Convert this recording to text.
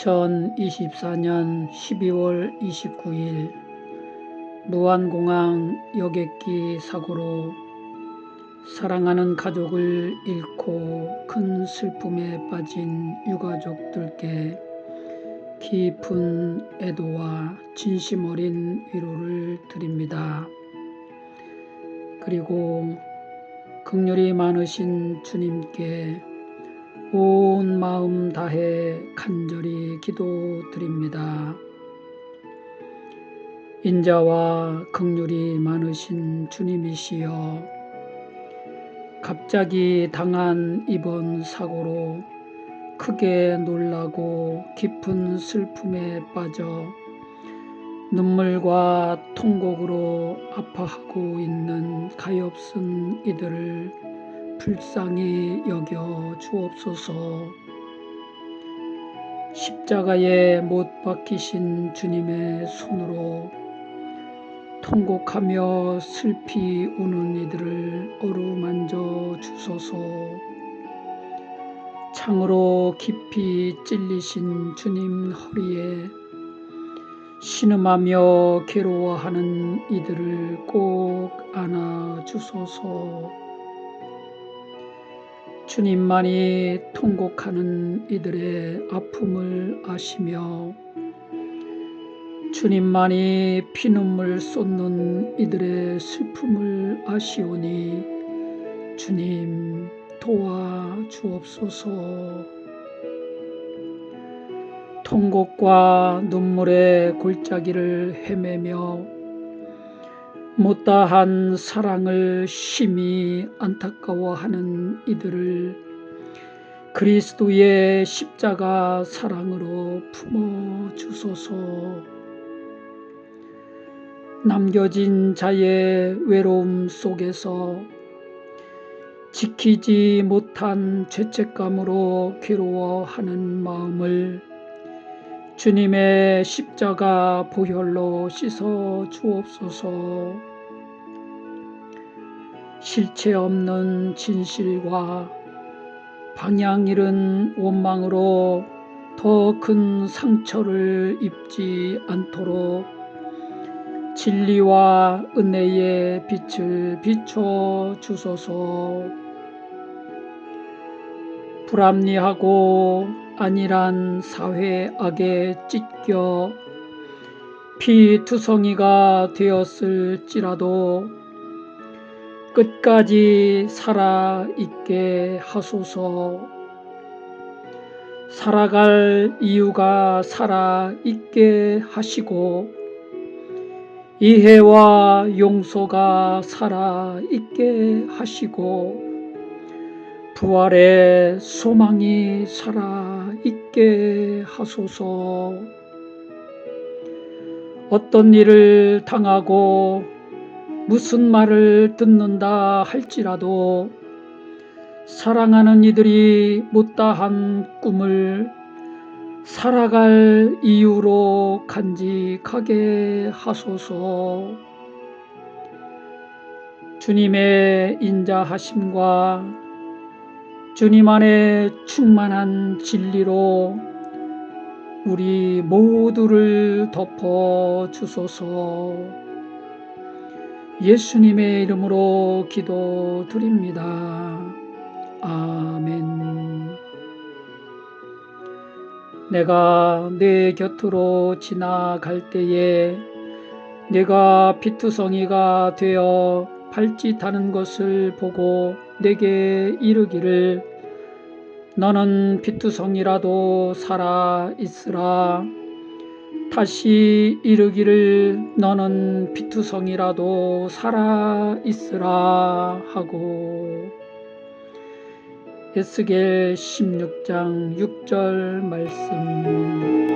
2024년 12월 29일 무안공항 여객기 사고로 사랑하는 가족을 잃고 큰 슬픔에 빠진 유가족들께 깊은 애도와 진심 어린 위로를 드립니다. 그리고 극률이 많으신 주님께 온 마음 다해 간절히 기도드립니다. 인자와 극률이 많으신 주님이시여 갑자기 당한 이번 사고로 크게 놀라고 깊은 슬픔에 빠져 눈물과 통곡으로 아파하고 있는 가엾은 이들을 불쌍히 여겨 주옵소서. 십자가에 못 박히신 주님의 손으로 통곡하며 슬피 우는 이들을 어루만져 주소서. 창으로 깊이 찔리신 주님 허리에 신음하며 괴로워하는 이들을 꼭 안아 주소서. 주님만이 통곡하는 이들의 아픔을 아시며 주님만이 피눈물 쏟는 이들의 슬픔을 아시오니 주님 도와 주옵소서. 통곡과 눈물의 골짜기를 헤매며 못다한 사랑을 심히 안타까워하는 이들을 그리스도의 십자가 사랑으로 품어 주소서. 남겨진 자의 외로움 속에서 지키지 못한 죄책감으로 괴로워하는 마음을 주님의 십자가 보혈로 씻어 주옵소서. 실체 없는 진실과 방향 잃은 원망으로 더 큰 상처를 입지 않도록 진리와 은혜의 빛을 비춰 주소서. 불합리하고 안일한 사회 악에 찢겨 피투성이가 되었을지라도 끝까지 살아 있게 하소서. 살아갈 이유가 살아 있게 하시고 이해와 용서가 살아 있게 하시고 부활의 소망이 살아 있게 하소서. 어떤 일을 당하고 무슨 말을 듣는다 할지라도 사랑하는 이들이 못다한 꿈을 살아갈 이유로 간직하게 하소서. 주님의 인자하심과 주님 안에 충만한 진리로 우리 모두를 덮어 주소서. 예수님의 이름으로 기도드립니다. 아멘. 내가 내 곁으로 지나갈 때에 내가 피투성이가 되어 발짓하는 것을 보고 내게 이르기를 너는 피투성이라도 살아 있으라. 다시 이르기를 너는 피투성이라도 살아 있으라 하고. 에스겔 16장 6절 말씀